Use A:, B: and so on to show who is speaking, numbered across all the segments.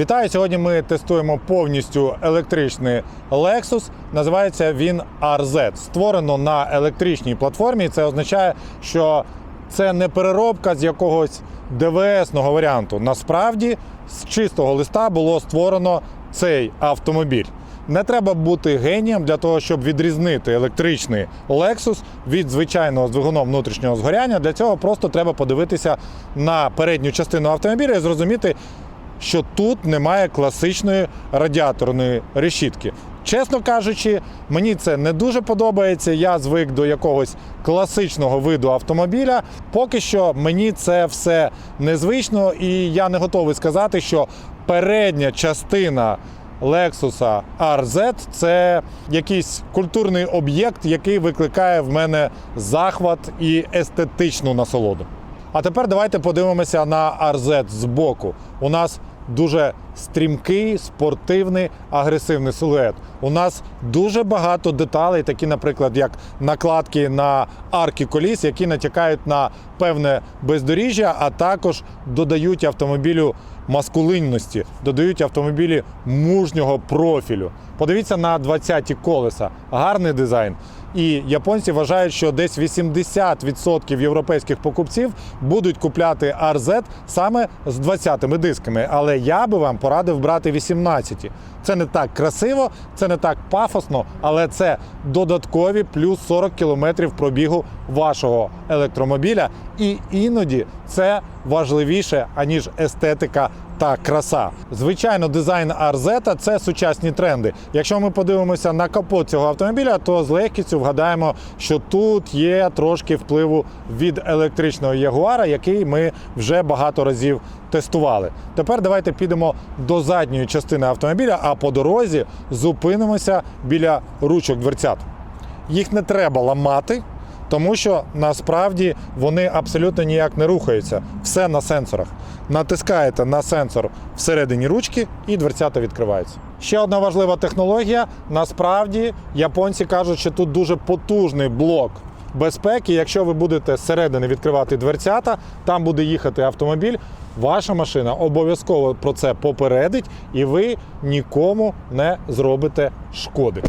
A: Вітаю! Сьогодні ми тестуємо повністю електричний Lexus. Називається він RZ. Створено на електричній платформі. Це означає, що це не переробка з якогось ДВС-ного варіанту. Насправді, з чистого листа було створено цей автомобіль. Не треба бути генієм для того, щоб відрізнити електричний Lexus від звичайного з двигуном внутрішнього згоряння. Для цього просто треба подивитися на передню частину автомобіля і зрозуміти, що тут немає класичної радіаторної решітки. Чесно кажучи, мені це не дуже подобається. Я звик до якогось класичного виду автомобіля. Поки що мені це все незвично, і я не готовий сказати, що передня частина Lexus RZ це якийсь культурний об'єкт, який викликає в мене захват і естетичну насолоду. А тепер давайте подивимося на RZ збоку. У нас дуже стрімкий, спортивний, агресивний силует. У нас дуже багато деталей, такі, наприклад, як накладки на арки коліс, які натякають на певне бездоріжжя, а також додають автомобілю маскулинності, додають автомобілі мужнього профілю. Подивіться на 20-ті колеса, гарний дизайн. І японці вважають, що десь 80% європейських покупців будуть купляти RZ саме з 20-ми дисками. Але я би вам порадив брати 18-ті. Це не так красиво, це не так пафосно, але це додаткові плюс 40 кілометрів пробігу вашого електромобіля. І іноді це важливіше, аніж естетика та краса. Звичайно, дизайн RZ – це сучасні тренди. Якщо ми подивимося на капот цього автомобіля, то з легкістю вгадаємо, що тут є трошки впливу від електричного Ягуара, який ми вже багато разів тестували. Тепер давайте підемо до задньої частини автомобіля, а по дорозі зупинимося біля ручок дверцят. Їх не треба ламати. Тому що насправді вони абсолютно ніяк не рухаються. Все на сенсорах. Натискаєте на сенсор всередині ручки і дверцята відкриваються. Ще одна важлива технологія. Насправді японці кажуть, що тут дуже потужний блок безпеки. Якщо ви будете зсередини відкривати дверцята, там буде їхати автомобіль. Ваша машина обов'язково про це попередить, і ви нікому не зробите шкоди.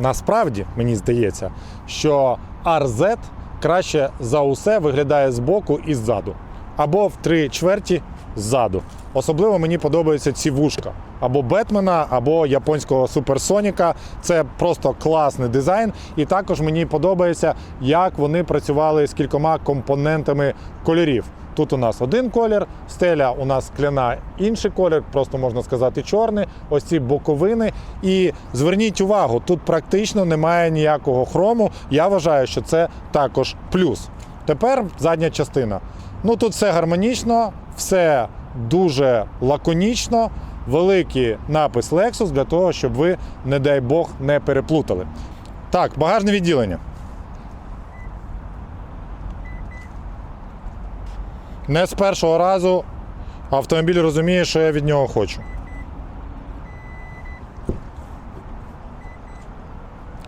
A: Насправді мені здається, що RZ краще за усе виглядає збоку і ззаду, або в три чверті ззаду. Особливо мені подобаються ці вушка або Бетмена, або японського суперсоніка. Це просто класний дизайн. І також мені подобається, як вони працювали з кількома компонентами кольорів. Тут у нас один колір, стеля у нас скляна, інший колір, просто можна сказати, чорний. Ось ці боковини. І зверніть увагу, тут практично немає ніякого хрому. Я вважаю, що це також плюс. Тепер задня частина. Ну тут все гармонічно, все дуже лаконічно. Великий напис Lexus для того, щоб ви, не дай Бог, не переплутали. Так, багажне відділення. Не з першого разу автомобіль розуміє, що я від нього хочу.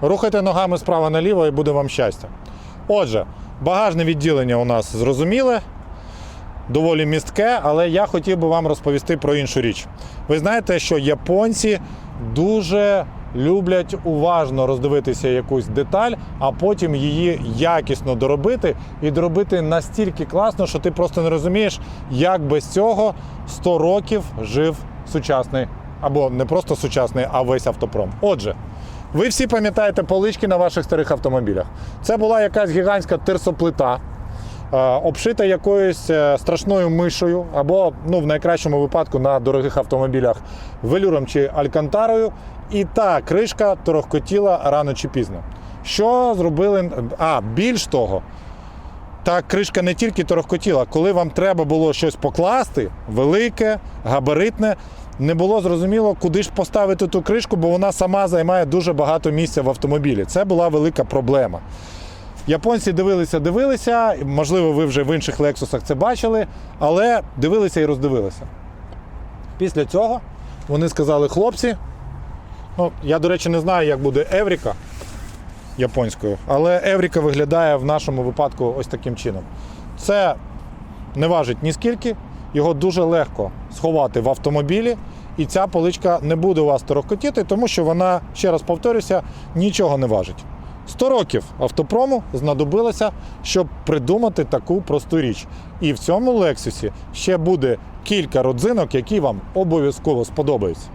A: Рухайте ногами справа наліво і буде вам щастя. Отже, багажне відділення у нас зрозуміле, доволі містке, але я хотів би вам розповісти про іншу річ. Ви знаєте, що японці дуже люблять уважно роздивитися якусь деталь, а потім її якісно доробити і доробити настільки класно, що ти просто не розумієш, як без цього 100 років жив сучасний, або не просто сучасний, а весь автопром. Отже. Ви всі пам'ятаєте полички на ваших старих автомобілях. Це була якась гігантська терсоплита, е, обшита якоюсь е, страшною мишою, або ну, в найкращому випадку на дорогих автомобілях велюром чи алькантарою. І та кришка торохкотіла рано чи пізно. Що зробили? А, більш того, та кришка не тільки торохкотіла, коли вам треба було щось покласти, велике, габаритне, не було зрозуміло, куди ж поставити ту кришку, бо вона сама займає дуже багато місця в автомобілі. Це була велика проблема. Японці дивилися, дивилися, можливо, ви вже в інших лексусах це бачили, але дивилися і роздивилися. Після цього вони сказали, хлопці, ну, я, до речі, не знаю, як буде Евріка японською, але Евріка виглядає в нашому випадку ось таким чином. Це не важить ні скільки, його дуже легко сховати в автомобілі, і ця поличка не буде у вас торохкотіти, тому що вона, ще раз повторюся, нічого не важить. 100 років автопрому знадобилося, щоб придумати таку просту річ. І в цьому Лексусі ще буде кілька родзинок, які вам обов'язково сподобаються.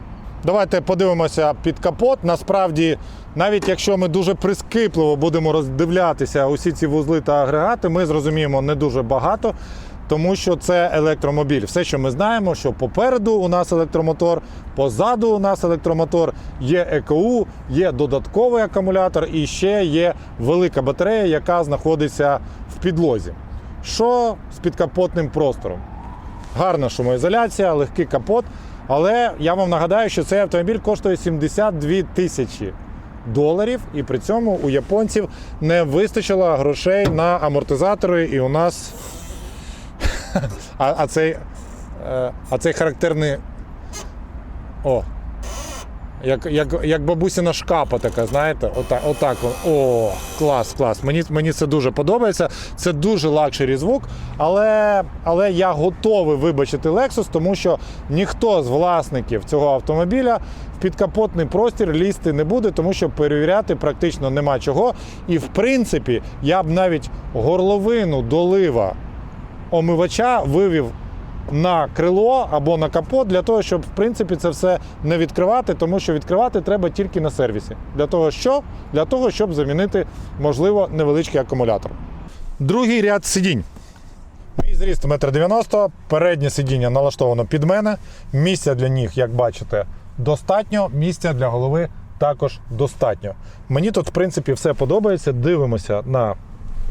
A: Давайте подивимося під капот. Насправді, навіть якщо ми дуже прискіпливо будемо роздивлятися усі ці вузли та агрегати, ми зрозуміємо не дуже багато, тому що це електромобіль. Все, що ми знаємо, що попереду у нас електромотор, позаду у нас електромотор, є ЕКУ, є додатковий акумулятор і ще є велика батарея, яка знаходиться в підлозі. Що з підкапотним простором? Гарна шумоізоляція, легкий капот. Але я вам нагадаю, що цей автомобіль коштує 72 тисячі доларів, і при цьому у японців не вистачило грошей на амортизатори, і у нас. А, а, цей, е, а цей характерний. О! Як, як, як бабусіна шкапа така, знаєте, отак, отак. О, клас, клас. Мені, мені це дуже подобається. Це дуже лакшері звук, але, але я готовий вибачити Lexus, тому що ніхто з власників цього автомобіля в підкапотний простір лізти не буде, тому що перевіряти практично нема чого. І в принципі, я б навіть горловину долива омивача вивів на крило або на капот для того, щоб в принципі це все не відкривати, тому що відкривати треба тільки на сервісі. Для того, що? Для того, щоб замінити, можливо, невеличкий акумулятор. Другий ряд сидінь. Мій зріст 1,90 м, переднє сидіння налаштовано під мене. Місця для ніг, як бачите, достатньо. Місця для голови також достатньо. Мені тут, в принципі, все подобається. Дивимося на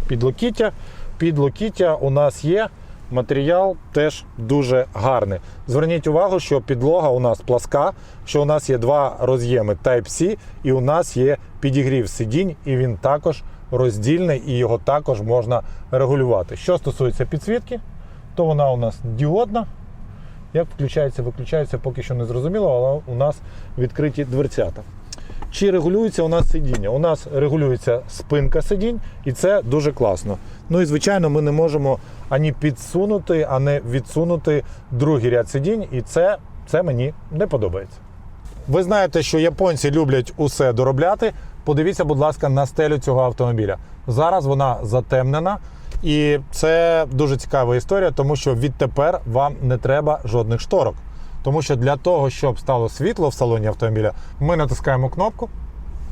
A: підлокіття. Підлокіття у нас є. Матеріал теж дуже гарний. Зверніть увагу, що підлога у нас пласка, що у нас є два роз'єми Type-C, і у нас є підігрів сидінь, і він також роздільний, і його також можна регулювати. Що стосується підсвітки, то вона у нас діодна. Як включається, виключається, поки що не зрозуміло, але у нас відкриті дверцята. Чи регулюється у нас сидіння? У нас регулюється спинка сидінь, і це дуже класно. Ну і звичайно, ми не можемо ані підсунути, а не відсунути другий ряд сидінь, і це, це мені не подобається. Ви знаєте, що японці люблять усе доробляти. Подивіться, будь ласка, на стелю цього автомобіля. Зараз вона затемнена, і це дуже цікава історія, тому що відтепер вам не треба жодних шторок. Тому що для того, щоб стало світло в салоні автомобіля, ми натискаємо кнопку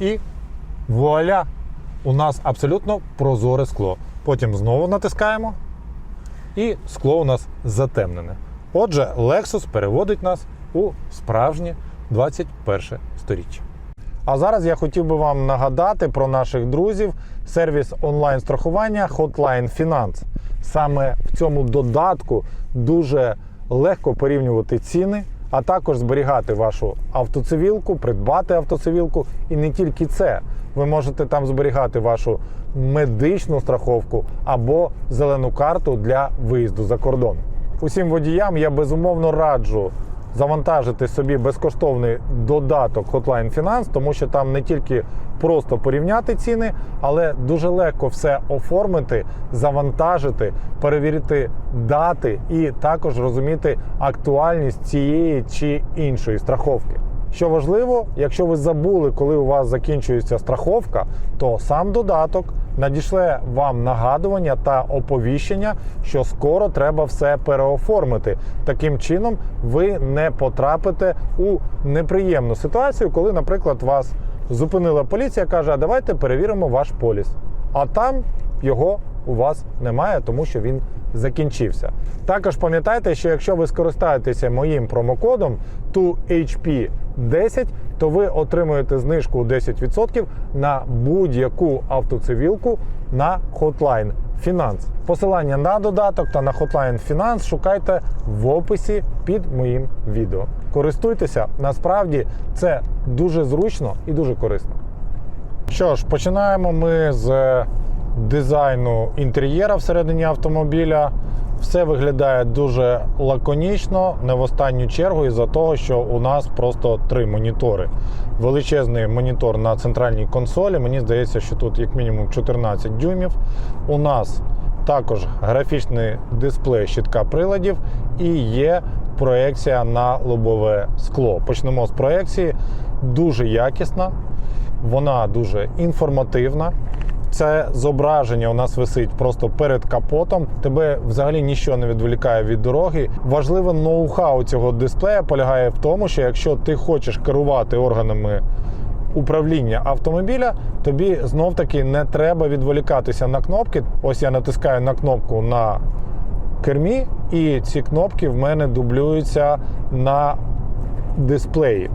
A: і вуаля! У нас абсолютно прозоре скло. Потім знову натискаємо, і скло у нас затемнене. Отже, Lexus переводить нас у справжнє 21 сторіччя. А зараз я хотів би вам нагадати про наших друзів сервіс онлайн-страхування Hotline Finance. Саме в цьому додатку дуже легко порівнювати ціни, а також зберігати вашу автоцивілку, придбати автоцивілку. І не тільки це. Ви можете там зберігати вашу медичну страховку або зелену карту для виїзду за кордон. Усім водіям я безумовно раджу завантажити собі безкоштовний додаток Hotline Finance, тому що там не тільки просто порівняти ціни, але дуже легко все оформити, завантажити, перевірити дати і також розуміти актуальність цієї чи іншої страховки. Що важливо, якщо ви забули, коли у вас закінчується страховка, то сам додаток надішле вам нагадування та оповіщення, що скоро треба все переоформити. Таким чином, ви не потрапите у неприємну ситуацію, коли, наприклад, вас зупинила поліція, каже: а давайте перевіримо ваш поліс. А там його у вас немає, тому що він закінчився. Також пам'ятайте, що якщо ви скористаєтеся моїм промокодом 2HP10, то ви отримуєте знижку 10% на будь-яку автоцивілку на Hotline Finance. Посилання на додаток та на Hotline Finance шукайте в описі під моїм відео. Користуйтеся, насправді це дуже зручно і дуже корисно. Що ж, починаємо ми з дизайну інтер'єра всередині автомобіля. Все виглядає дуже лаконічно, не в останню чергу, із-за того, що у нас просто три монітори. Величезний монітор на центральній консолі. Мені здається, що тут як мінімум 14 дюймів. У нас також графічний дисплей щитка приладів і є проекція на лобове скло. Почнемо з проекції. Дуже якісна, вона дуже інформативна. Це зображення у нас висить просто перед капотом. Тебе взагалі нічого не відволікає від дороги. Важливе ноу-хау цього дисплея полягає в тому, що якщо ти хочеш керувати органами управління автомобіля, тобі знов таки не треба відволікатися на кнопки. Ось я натискаю на кнопку на кермі, і ці кнопки в мене дублюються на дисплеї.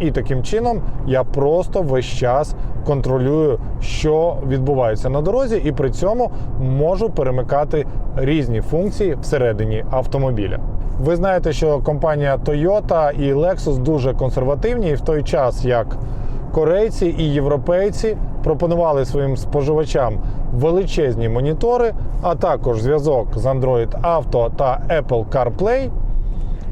A: І таким чином я просто весь час контролюю, що відбувається на дорозі, і при цьому можу перемикати різні функції всередині автомобіля. Ви знаєте, що компанія Toyota і Lexus дуже консервативні, і в той час як корейці і європейці пропонували своїм споживачам величезні монітори, а також зв'язок з Android Auto та Apple CarPlay.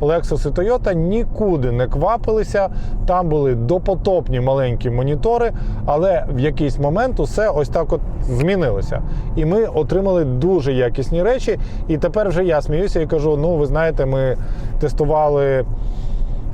A: Lexus і Toyota нікуди не квапилися. Там були допотопні маленькі монітори, але в якийсь момент усе ось так от змінилося. І ми отримали дуже якісні речі. І тепер вже я сміюся і кажу: ну, ви знаєте, ми тестували.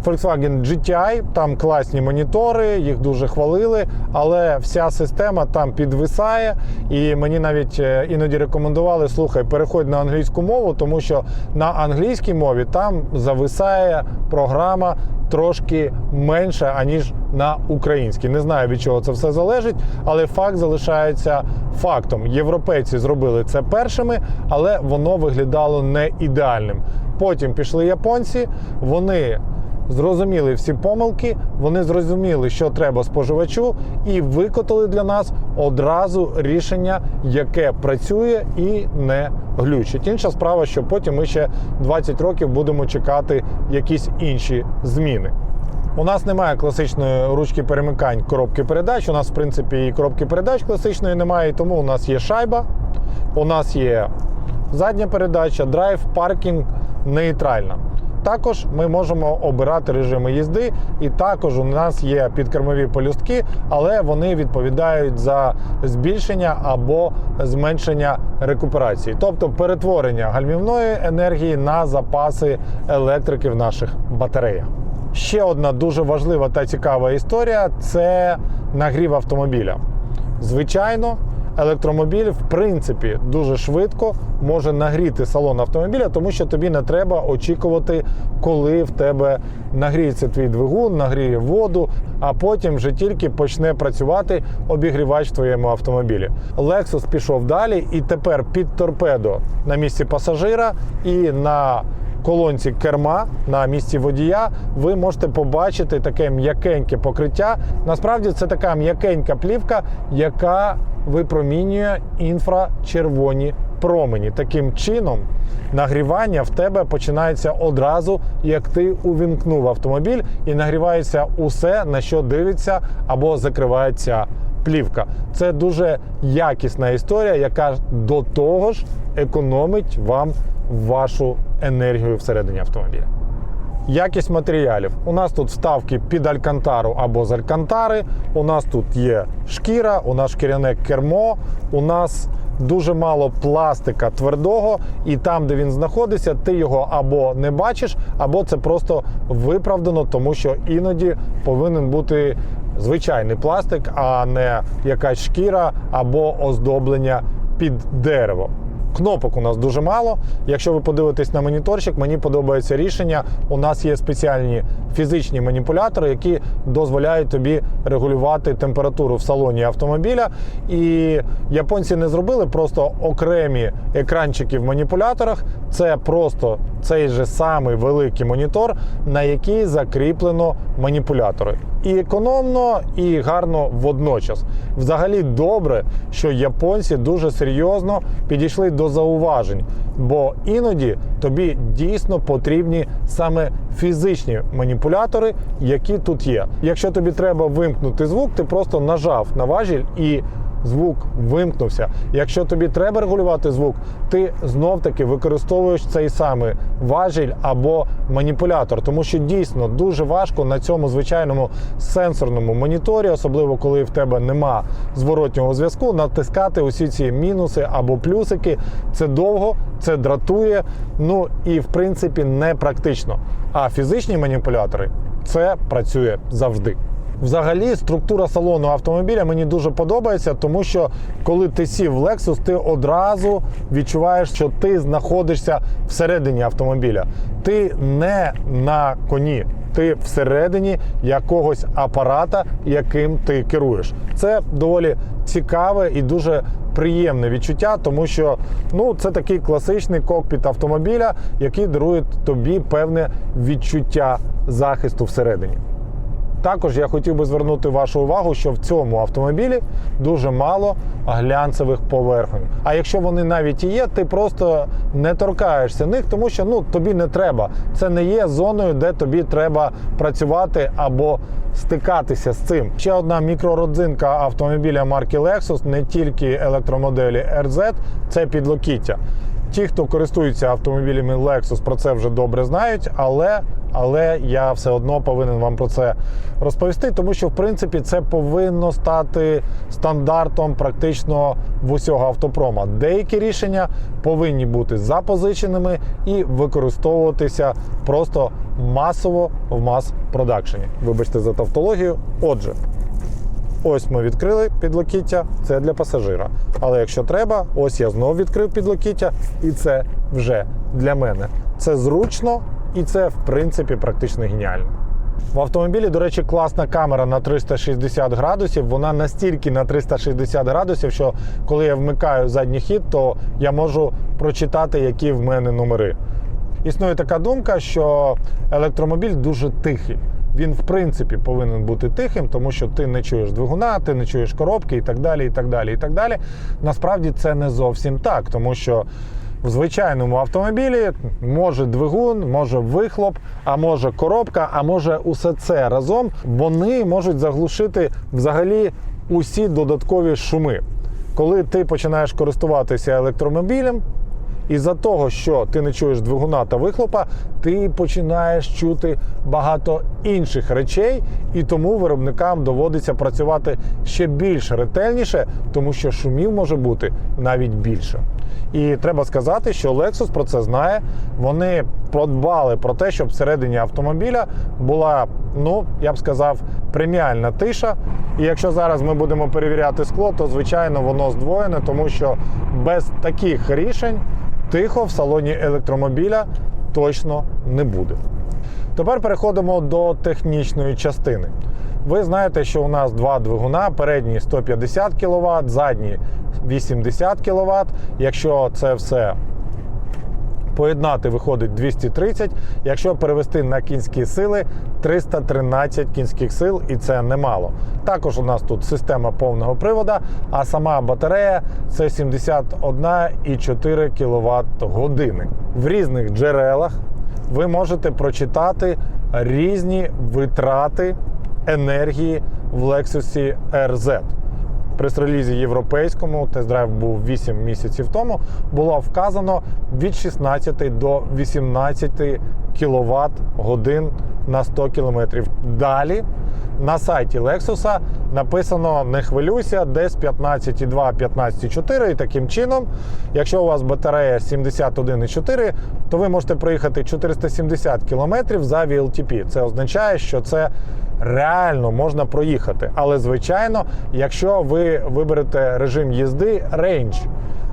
A: Volkswagen GTI, там класні монітори, їх дуже хвалили, але вся система там підвисає. І мені навіть е, іноді рекомендували: слухай, переходь на англійську мову, тому що на англійській мові там зависає програма трошки менше, аніж на українській. Не знаю від чого це все залежить, але факт залишається фактом. Європейці зробили це першими, але воно виглядало не ідеальним. Потім пішли японці, вони зрозуміли всі помилки, вони зрозуміли, що треба споживачу, і викотали для нас одразу рішення, яке працює і не глючить. Інша справа, що потім ми ще 20 років будемо чекати якісь інші зміни. У нас немає класичної ручки перемикань коробки передач. У нас, в принципі, і коробки передач класичної немає, тому у нас є шайба, у нас є задня передача, драйв, паркінг, нейтральна. Також ми можемо обирати режими їзди, і також у нас є підкермові полюстки, але вони відповідають за збільшення або зменшення рекуперації, тобто перетворення гальмівної енергії на запаси електрики в наших батареях. Ще одна дуже важлива та цікава історія це нагрів автомобіля. Звичайно, електромобіль в принципі дуже швидко може нагріти салон автомобіля, тому що тобі не треба очікувати, коли в тебе нагріється твій двигун, нагріє воду, а потім вже тільки почне працювати обігрівач в твоєму автомобілі. Lexus пішов далі, і тепер під торпедо на місці пасажира і на колонці керма на місці водія ви можете побачити таке м'якеньке покриття. Насправді це така м'якенька плівка, яка випромінює інфрачервоні промені. Таким чином, нагрівання в тебе починається одразу, як ти увімкнув автомобіль, і нагрівається усе, на що дивиться або закривається плівка. Це дуже якісна історія, яка до того ж економить вам вашу енергію всередині автомобіля. Якість матеріалів. У нас тут вставки під алькантару або з алькантари. У нас тут є шкіра, у нас шкіряне кермо, у нас дуже мало пластика твердого, і там, де він знаходиться, ти його або не бачиш, або це просто виправдано, тому що іноді повинен бути звичайний пластик, а не якась шкіра або оздоблення під дерево. Кнопок у нас дуже мало. Якщо ви подивитесь на моніторчик, мені подобається рішення. У нас є спеціальні фізичні маніпулятори, які дозволяють тобі регулювати температуру в салоні автомобіля. І японці не зробили просто окремі екранчики в маніпуляторах. Це просто цей же самий великий монітор, на який закріплено маніпулятори. І економно, і гарно водночас. Взагалі добре, що японці дуже серйозно підійшли до зауважень, бо іноді тобі дійсно потрібні саме фізичні маніпулятори, які тут є. Якщо тобі треба вимкнути звук, ти просто нажав на важіль і звук вимкнувся. Якщо тобі треба регулювати звук, ти знов-таки використовуєш цей самий важіль або маніпулятор, тому що дійсно дуже важко на цьому звичайному сенсорному моніторі, особливо коли в тебе нема зворотнього зв'язку, натискати усі ці мінуси або плюсики. Це довго, це дратує. Ну і в принципі не практично. А фізичні маніпулятори це працює завжди. Взагалі, структура салону автомобіля мені дуже подобається, тому що коли ти сів в Lexus, ти одразу відчуваєш, що ти знаходишся всередині автомобіля. Ти не на коні, ти всередині якогось апарата, яким ти керуєш. Це доволі цікаве і дуже приємне відчуття, тому що ну це такий класичний кокпіт автомобіля, який дарує тобі певне відчуття захисту всередині. Також я хотів би звернути вашу увагу, що в цьому автомобілі дуже мало глянцевих поверхонь. А якщо вони навіть і є, ти просто не торкаєшся них, тому що ну тобі не треба. Це не є зоною, де тобі треба працювати або стикатися з цим. Ще одна мікрородзинка автомобіля марки Lexus, не тільки електромоделі RZ, це підлокіття. Ті, хто користується автомобілями Lexus, про це вже добре знають, але але я все одно повинен вам про це розповісти, тому що в принципі це повинно стати стандартом практично в усього автопрома. Деякі рішення повинні бути запозиченими і використовуватися просто масово в мас-продакшені. Вибачте за тавтологію. Отже. Ось ми відкрили підлокіття, це для пасажира. Але якщо треба, ось я знову відкрив підлокіття, і це вже для мене. Це зручно і це, в принципі, практично геніально. В автомобілі, до речі, класна камера на 360 градусів. Вона настільки на 360 градусів, що коли я вмикаю задній хід, то я можу прочитати, які в мене номери. Існує така думка, що електромобіль дуже тихий. Він, в принципі, повинен бути тихим, тому що ти не чуєш двигуна, ти не чуєш коробки і так далі. і так далі, і так далі. Насправді це не зовсім так, тому що в звичайному автомобілі може двигун, може вихлоп, а може коробка, а може усе це разом. Вони можуть заглушити взагалі усі додаткові шуми. Коли ти починаєш користуватися електромобілем, із-за того, що ти не чуєш двигуна та вихлопа, ти починаєш чути багато інших речей, і тому виробникам доводиться працювати ще більш ретельніше, тому що шумів може бути навіть більше. І треба сказати, що Lexus про це знає. Вони подбали про те, щоб всередині автомобіля була, ну я б сказав, преміальна тиша. І якщо зараз ми будемо перевіряти скло, то звичайно воно здвоєне, тому що без таких рішень тихо в салоні електромобіля точно не буде. Тепер переходимо до технічної частини. Ви знаєте, що у нас два двигуна: передній 150 кВт, задній 80 кВт. Якщо це все поєднати, виходить 230. Якщо перевести на кінські сили, 313 кінських сил, і це немало. Також у нас тут система повного привода, а сама батарея це 71,4 кВт години. В різних джерелах ви можете прочитати різні витрати енергії в Lexus RZ. Прес-релізі європейському, тест-драйв був 8 місяців тому, було вказано від 16 до 18 кВт годин на 100 км. Далі на сайті Lexus написано не хвилюйся, десь 15,2-15,4. І таким чином, якщо у вас батарея 71,4, то ви можете проїхати 470 км за VLTP. Це означає, що це реально можна проїхати. Але, звичайно, якщо ви виберете режим їзди Range,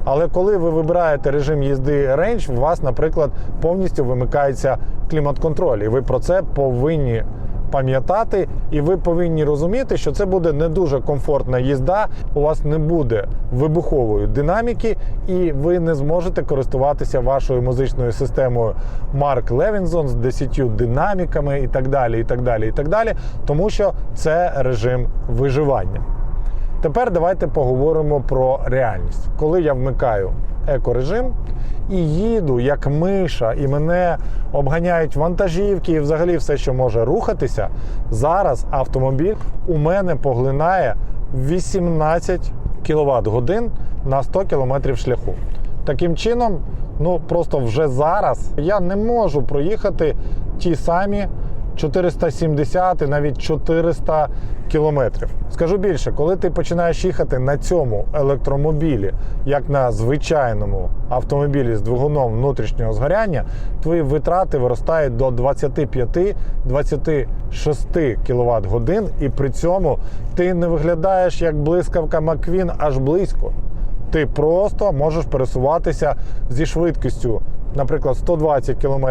A: але коли ви вибираєте режим їзди Range, у вас, наприклад, повністю вимикається клімат-контроль, і ви про це повинні пам'ятати, і ви повинні розуміти, що це буде не дуже комфортна їзда. У вас не буде вибухової динаміки, і ви не зможете користуватися вашою музичною системою Mark Levinson з 10 динаміками і так далі, і так далі, і так далі, тому що це режим виживання. Тепер давайте поговоримо про реальність. Коли я вмикаю екорежим і їду як миша, і мене обганяють вантажівки і взагалі все, що може рухатися, зараз автомобіль у мене поглинає 18 кВт годин на 100 км шляху. Таким чином, ну просто вже зараз я не можу проїхати ті самі 470 і навіть 400 кілометрів. Скажу більше, коли ти починаєш їхати на цьому електромобілі, як на звичайному автомобілі з двигуном внутрішнього згоряння, твої витрати виростають до 25-26 кВт годин, і при цьому ти не виглядаєш як блискавка Маквін аж близько. Ти просто можеш пересуватися зі швидкістю, наприклад, 120 км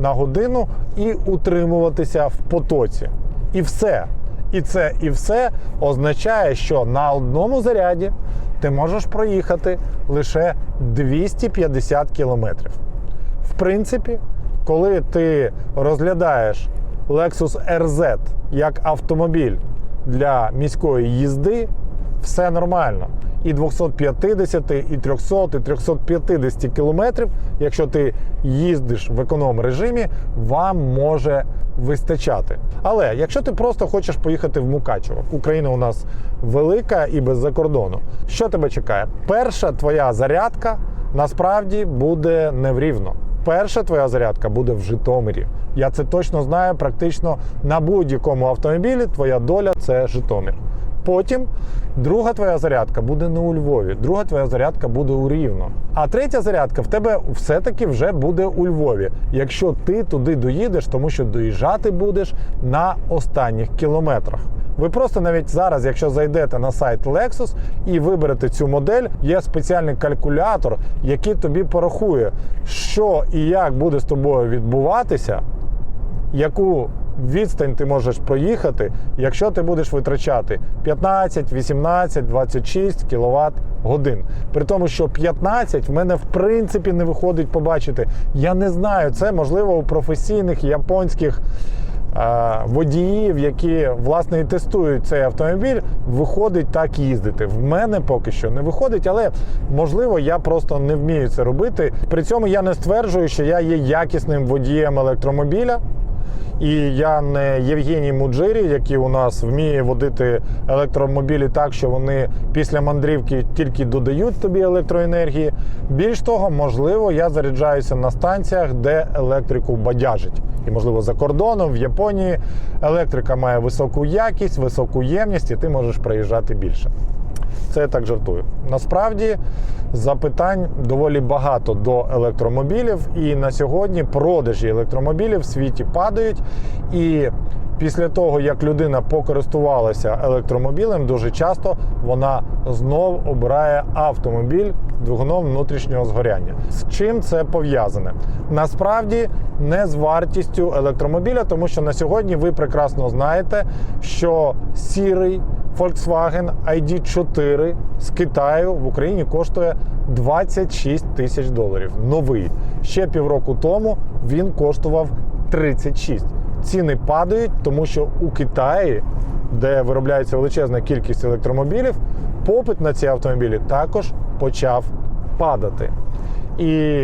A: на годину і утримуватися в потоці. І все. І це і все означає, що на одному заряді ти можеш проїхати лише 250 кілометрів. В принципі, коли ти розглядаєш Lexus RZ як автомобіль для міської їзди, все нормально. І 250, і 300, і 350 кілометрів, якщо ти їздиш в економ режимі, вам може вистачати. Але якщо ти просто хочеш поїхати в Мукачево, Україна у нас велика і без-за кордону, що тебе чекає? Перша твоя зарядка насправді буде не в Рівно. Перша твоя зарядка буде в Житомирі. Я це точно знаю. Практично на будь-якому автомобілі твоя доля це Житомир. Потім друга твоя зарядка буде не у Львові, друга твоя зарядка буде у Рівно. А третя зарядка в тебе все-таки вже буде у Львові, якщо ти туди доїдеш, тому що доїжджати будеш на останніх кілометрах. Ви просто навіть зараз, якщо зайдете на сайт Lexus і виберете цю модель, є спеціальний калькулятор, який тобі порахує, що і як буде з тобою відбуватися, яку відстань ти можеш проїхати, якщо ти будеш витрачати 15, 18, 26 кВт годин. При тому, що 15 в мене в принципі не виходить побачити. Я не знаю, це можливо у професійних японських водіїв, які власне і тестують цей автомобіль, виходить так їздити. В мене поки що не виходить, але можливо я просто не вмію це робити. При цьому я не стверджую, що я є якісним водієм електромобіля. І я не Євгеній Муджирі, який у нас вміє водити електромобілі так, що вони після мандрівки тільки додають тобі електроенергії. Більш того, можливо, я заряджаюся на станціях, де електрику бадяжить. І, можливо, за кордоном в Японії електрика має високу якість, високу ємність, і ти можеш проїжджати більше. Це я так жартую. Насправді запитань доволі багато до електромобілів, і на сьогодні продажі електромобілів в світі падають. І після того, як людина покористувалася електромобілем, дуже часто вона знов обирає автомобіль двигуном внутрішнього згоряння. З чим це пов'язане? Насправді не з вартістю електромобіля, тому що на сьогодні ви прекрасно знаєте, що сірий Volkswagen ID4 з Китаю в Україні коштує 26 тисяч доларів. Новий. Ще півроку тому він коштував 36. Ціни падають, тому що у Китаї, де виробляється величезна кількість електромобілів, попит на ці автомобілі також почав падати. І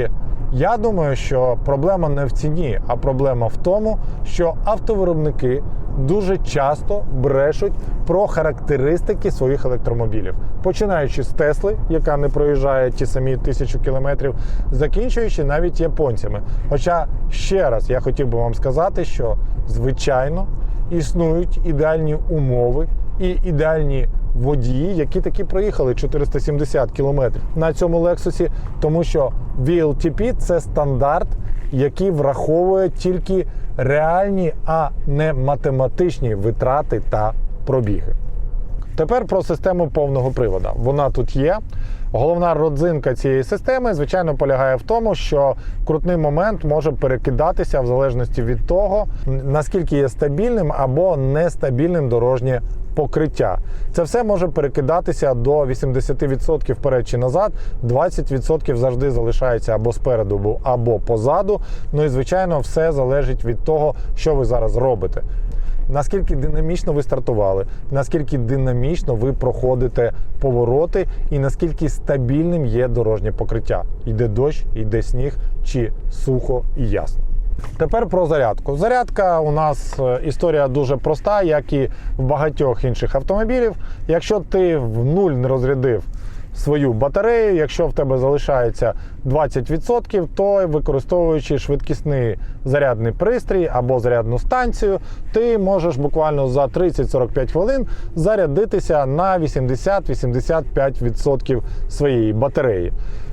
A: я думаю, що проблема не в ціні, а проблема в тому, що автовиробники дуже часто брешуть про характеристики своїх електромобілів, починаючи з Тесли, яка не проїжджає ті самі тисячу кілометрів, закінчуючи навіть японцями. Хоча ще раз я хотів би вам сказати, що звичайно існують ідеальні умови і ідеальні водії, які таки проїхали 470 кілометрів на цьому Лексусі, тому що VLTP – це стандарт, який враховує тільки реальні, а не математичні витрати та пробіги. Тепер про систему повного привода. Вона тут є. Головна родзинка цієї системи, звичайно, полягає в тому, що крутний момент може перекидатися в залежності від того, наскільки є стабільним або нестабільним дорожнє покриття. Це все може перекидатися до 80% вперед чи назад. 20% завжди залишається або спереду, або позаду. Ну і звичайно, все залежить від того, що ви зараз робите. Наскільки динамічно ви стартували, наскільки динамічно ви проходите повороти, і наскільки стабільним є дорожнє покриття. Йде дощ, йде сніг чи сухо і ясно. Тепер про зарядку. Зарядка у нас е, історія дуже проста, як і в багатьох інших автомобілів. Якщо ти в нуль не розрядив свою батарею, якщо в тебе залишається 20%, то використовуючи швидкісний зарядний пристрій або зарядну станцію, ти можеш буквально за 30-45 хвилин зарядитися на 80-85% своєї батареї.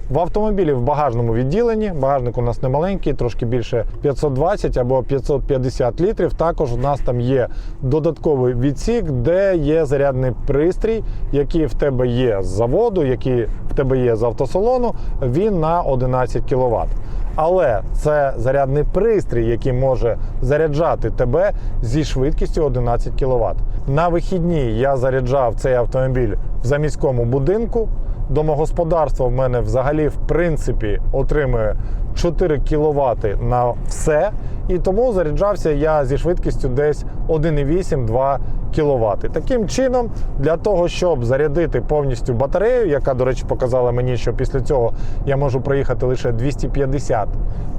A: В автомобілі в багажному відділенні, багажник у нас не маленький, трошки більше 520 або 550 літрів. Також у нас там є додатковий відсік, де є зарядний пристрій, який в тебе є з заводу, який в тебе є з автосалону. Він на 11 кВт. Але це зарядний пристрій, який може заряджати тебе зі швидкістю 11 кВт. На вихідні я заряджав цей автомобіль в заміському будинку. Домогосподарство в мене взагалі в принципі отримує 4 кВт на все. І тому заряджався я зі швидкістю десь 1,8-2 кВт. Таким чином, для того, щоб зарядити повністю батарею, яка, до речі, показала мені, що після цього я можу проїхати лише 250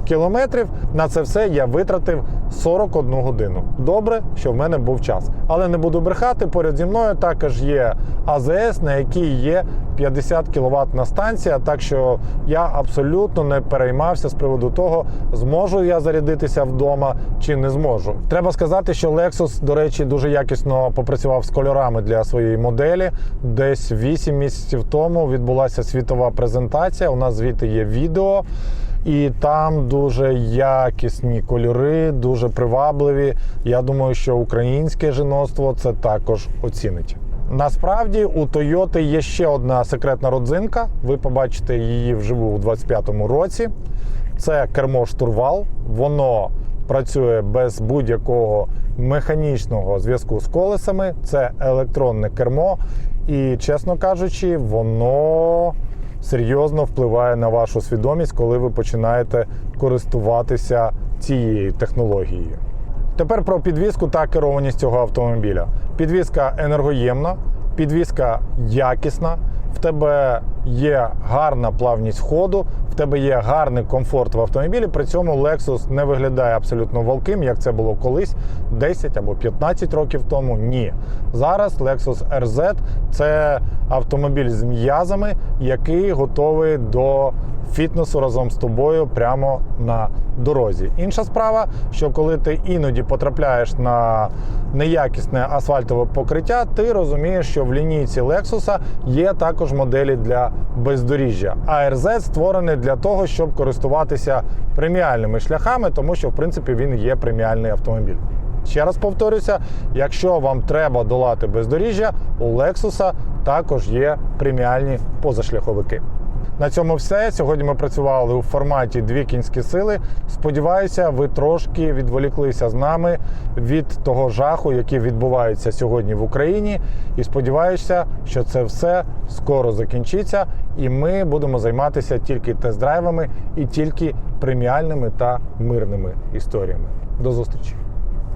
A: кілометрів, на це все я витратив 41 годину. Добре, що в мене був час. Але не буду брехати, поряд зі мною також є АЗС, на якій є 50 кВт станція. Так що я абсолютно не переймався з приводу того, зможу я зарядитися вдома чи не зможу. Треба сказати, що Lexus, до речі, дуже якісно попрацював з кольорами для своєї моделі. Десь 8 місяців тому відбулася світова презентація. У нас звідти є відео. І там дуже якісні кольори, дуже привабливі. Я думаю, що українське жіноцтво це також оцінить. Насправді у Toyota є ще одна секретна родзинка. Ви побачите її вживу у 2025 році. Це кермо штурвал. Воно працює без будь-якого механічного зв'язку з колесами. Це електронне кермо. І, чесно кажучи, воно серйозно впливає на вашу свідомість, коли ви починаєте користуватися цією технологією. Тепер про підвізку та керованість цього автомобіля. Підвізка енергоємна, підвізка якісна. В тебе є гарна плавність ходу, тебе є гарний комфорт в автомобілі. При цьому Lexus не виглядає абсолютно волким, як це було колись 10 або 15 років тому. Ні. Зараз Lexus RZ це автомобіль з м'язами, який готовий до фітнесу разом з тобою прямо на дорозі. Інша справа, що коли ти іноді потрапляєш на неякісне асфальтове покриття, ти розумієш, що в лінійці Lexus є також моделі для бездоріжжя. А RZ створений для того, щоб користуватися преміальними шляхами, тому що в принципі він є преміальний автомобіль. Ще раз повторюся, якщо вам треба долати бездоріжжя, у Lexus також є преміальні позашляховики. На цьому все. Сьогодні ми працювали у форматі дві кінські сили. Сподіваюся, ви трошки відволіклися з нами від того жаху, який відбувається сьогодні в Україні. І сподіваюся, що це все скоро закінчиться, і ми будемо займатися тільки тест-драйвами і тільки преміальними та мирними історіями. До зустрічі!